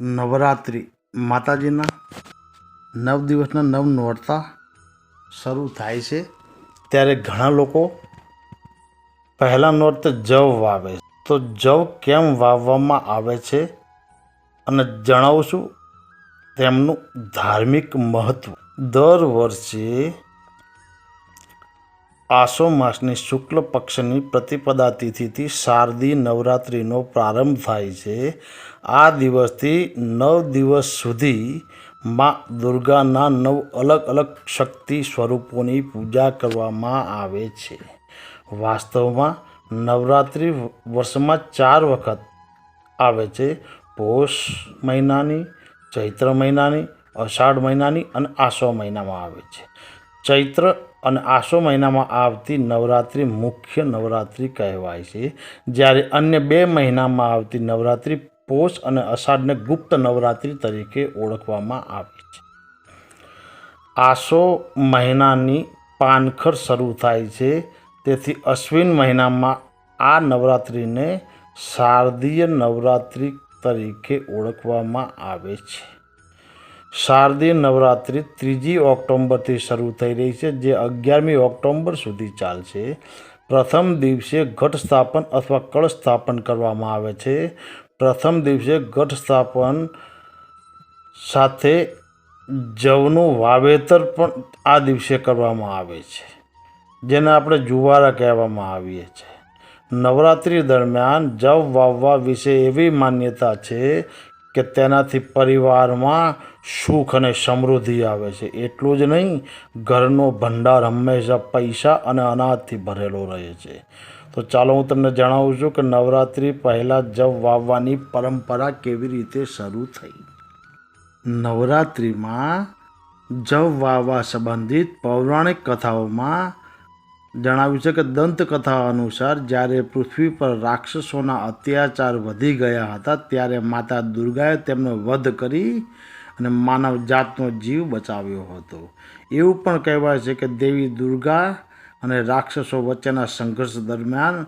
નવરાત્રિ માતાજીના નવ દિવસના નવ નોરતા શરૂ થાય છે. ત્યારે ઘણા લોકો પહેલાં નોરતે જવ વાવે છે. તો જવ કેમ વાવવામાં આવે છે અને જણાવશું તેમનું ધાર્મિક મહત્ત્વ દર વર્ષે આસો માસની શુક્લ પક્ષની પ્રતિપદા તિથિથી શારદી નવરાત્રિનો પ્રારંભ થાય છે. આ દિવસથી નવ દિવસ સુધી મા દુર્ગાના નવ અલગ અલગ શક્તિ સ્વરૂપોની પૂજા કરવામાં આવે છે. વાસ્તવમાં નવરાત્રિ વર્ષમાં ચાર વખત આવે છે. પોષ મહિનાની, ચૈત્ર મહિનાની, અષાઢ મહિનાની અને આસો મહિનામાં આવે છે. ચૈત્ર અને આસો મહિનામાં આવતી નવરાત્રિ મુખ્ય નવરાત્રિ કહેવાય છે. જ્યારે અન્ય બે મહિનામાં આવતી નવરાત્રિ પોષ અને અષાઢને ગુપ્ત નવરાત્રિ તરીકે ઓળખવામાં આવે છે. આસો મહિનાની પાનખર શરૂ થાય છે. તેથી અશ્વિન મહિનામાં આ નવરાત્રિને શારદીય નવરાત્રિ તરીકે ઓળખવામાં આવે છે. શારદીય નવરાત્રિ ત્રીજી ઓક્ટોબરથી શરૂ થઈ રહી છે, જે અગિયારમી ઓક્ટોબર સુધી ચાલશે. પ્રથમ દિવસે ઘટ સ્થાપન અથવા કળશ સ્થાપન કરવામાં આવે છે. પ્રથમ દિવસે ઘટ સ્થાપન સાથે જવનું વાવેતર પણ આ દિવસે કરવામાં આવે છે, જેને આપણે જુવારા કહેવામાં આવીએ છીએ. નવરાત્રિ દરમિયાન જવ વાવવા વિશે એવી માન્યતા છે કે તેનાથી પરિવારમાં સુખ અને સમૃદ્ધિ આવે છે. એટલું જ નહીં, ઘરનો ભંડાર હંમેશા પૈસા અને અનાજથી ભરેલો રહે છે. તો ચાલો હું તમને જણાવું છું કે નવરાત્રિ પહેલાં જવ વાવવાની પરંપરા કેવી રીતે શરૂ થઈ. નવરાત્રિમાં જવ વાવવા સંબંધિત પૌરાણિક કથાઓમાં જણાવ્યું છે કે દંતકથા અનુસાર જ્યારે પૃથ્વી પર રાક્ષસોના અત્યાચાર વધી ગયા હતા, ત્યારે માતા દુર્ગાએ તેમનો વધ કરી અને માનવ જાતનો જીવ બચાવ્યો હતો. એવું પણ કહેવાય છે કે દેવી દુર્ગા અને રાક્ષસો વચ્ચેના સંઘર્ષ દરમિયાન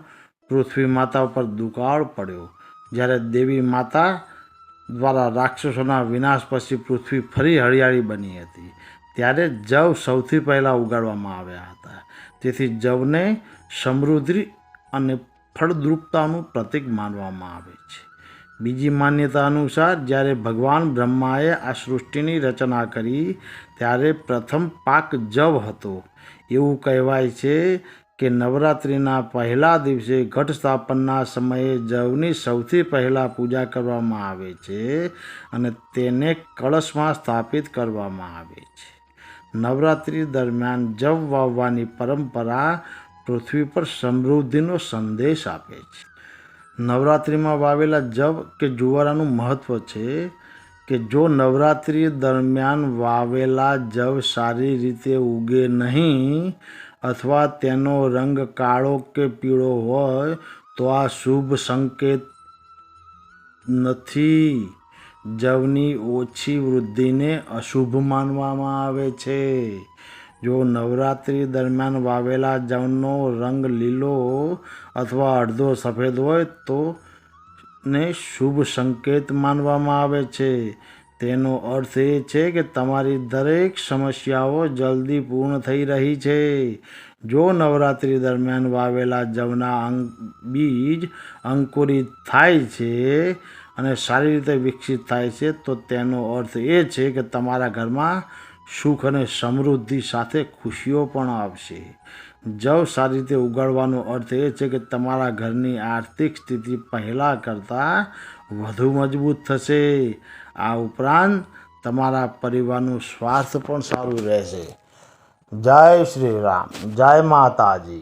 પૃથ્વી માતા ઉપર દુકાળ પડ્યો. જ્યારે દેવી માતા દ્વારા રાક્ષસોના વિનાશ પછી પૃથ્વી ફરી હરિયાળી બની હતી. ત્યારે જવ સૌથી પહેલાં ઉગાડવામાં આવ્યા હતા. તેથી જવને સમૃદ્ધિ અને ફળદ્રુપતાનું પ્રતીક માનવામાં આવે છે. બીજી માન્યતા અનુસાર, જ્યારે ભગવાન બ્રહ્માએ આ સૃષ્ટિની રચના કરી, ત્યારે પ્રથમ પાક જવ હતો. એવું કહેવાય છે કે નવરાત્રિના પહેલા દિવસે ઘટ સ્થાપનના સમયે જવની સૌથી પહેલાં પૂજા કરવામાં આવે છે અને તેને કળશમાં સ્થાપિત કરવામાં આવે છે. નવરાત્રિ દરમિયાન જવ વાવવાની પરંપરા પૃથ્વી પર સમૃદ્ધિનો સંદેશ આપે છે. નવરાત્રિમાં વાવેલા જવ કે જુવારાનું મહત્ત્વ છે કે જો નવરાત્રિ દરમિયાન વાવેલા જવ સારી રીતે ઉગે નહીં અથવા તેનો રંગ કાળો કે પીળો હોય, તો આ શુભ સંકેત નથી. જવની ઓછી વૃદ્ધિને અશુભ માનવામાં આવે છે. જો નવરાત્રિ દરમિયાન વાવેલા જવનો રંગ લીલો અથવા અડધો સફેદ હોય તો ને શુભ સંકેત માનવામાં આવે છે. તેનો અર્થ એ છે કે તમારી દરેક સમસ્યાઓ જલ્દી પૂર્ણ થઈ રહી છે. જો નવરાત્રિ દરમિયાન વાવેલા જવના બીજ અંકુરિત થાય છે અને સારી રીતે વિકસિત થાય છે, તો તેનો અર્થ એ છે કે તમારા ઘરમાં સુખ અને સમૃદ્ધિ સાથે ખુશીઓ પણ આવશે જવ સારી રીતે ઉગાડવાનો અર્થ એ છે કે તમારા ઘરની આર્થિક સ્થિતિ પહેલાં કરતાં વધુ મજબૂત થશે. આ ઉપરાંત તમારા પરિવારનું સ્વાસ્થ્ય પણ સારું રહેશે. જય શ્રી રામ. જય માતાજી.